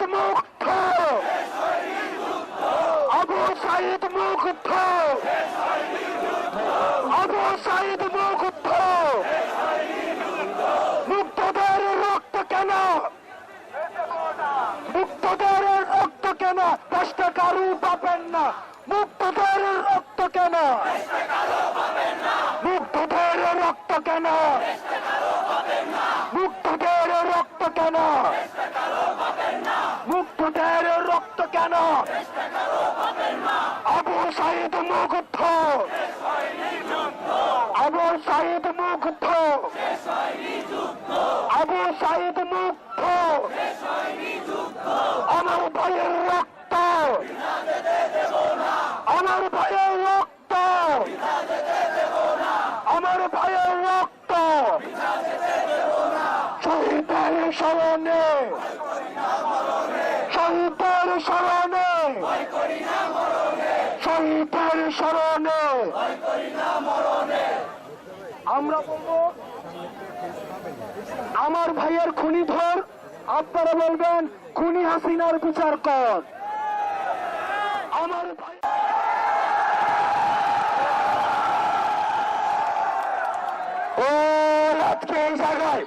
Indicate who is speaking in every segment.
Speaker 1: সাইদ মুক্ত। আবু সাইদ মুক্ত। আবু সাইদ মুক্ত। মুক্তদের রক্ত কেন? মুক্তদের রক্ত কেন? কষ্ট কারু পাবেন না। মুক্তদের রক্ত কেন? মুক্তদের রক্ত কেন? মুক্তদের রক্ত কেন মুক্তদের রক্ত কেন? আবু সাইদ মুগ্ধ। আবু সাইদ মুগ্ধ। আবু সাইদ মুগ্ধ। আমার ভাইয়ের রক্ত। আমার ভাইয়ের রক্ত। আমার ভাইয়ের রক্ত। শহীদের স্মরণে। স্মরণে। আমরা বলব, আমার ভাইয়ের খুনি ধর আপনারা বলবেন, খুনি হাসিনার বিচার কর। আমার ও আজকে এই জায়গায়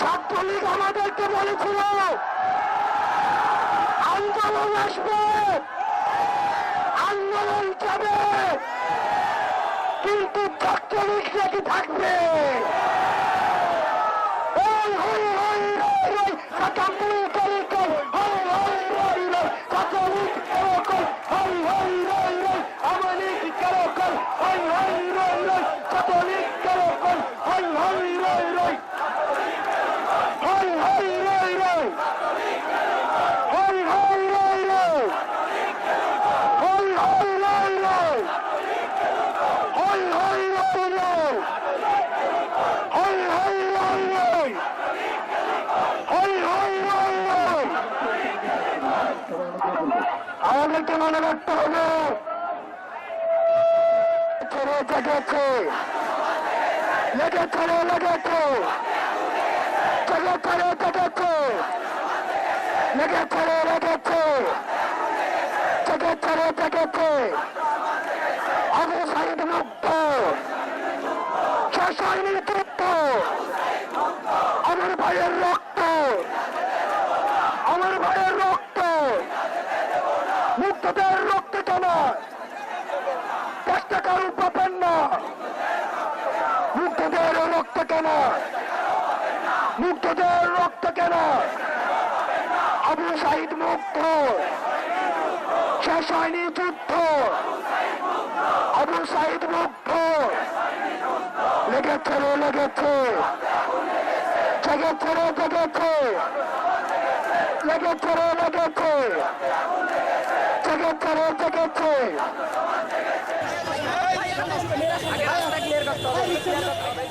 Speaker 1: ছাত্রলীগ আমাদেরকে বলেছিল আন্দোলন আসবে আন্দোলন যাবে কিন্তু ছাত্রলীগ নাকি থাকবে? ওই হই আমাদেরকে মনে রাখতে হবে। জেগেছে লেগেছে। রে, লেগেছে। জেগেছে রে জেগেছে লেগেছে রে, লেগেছে। জেগেছে রে জেগেছে আবু সাইদ মুক্ত হয়নি তৃপ্ত আমার ভাইয়ের রক্ত আমার ভাইয়ের রক্ত মুক্তদের রক্ত কেন চেষ্টা কারু পাবেন না মুক্তদের রক্ত কেন? মুক্তদের রক্ত কেন? আবু সাইদ মুক্ত। শেষ হয়নি যুদ্ধ। আবু সাইদ মুক্ত। লেগেছে রে, লেগেছে। জেগেছে রে, জেগেছে। লেগেছে রে, লেগেছে। জেগেছে রে, জেগেছে।
Speaker 2: আগে রাস্তা ক্লিয়ার করতে হবে।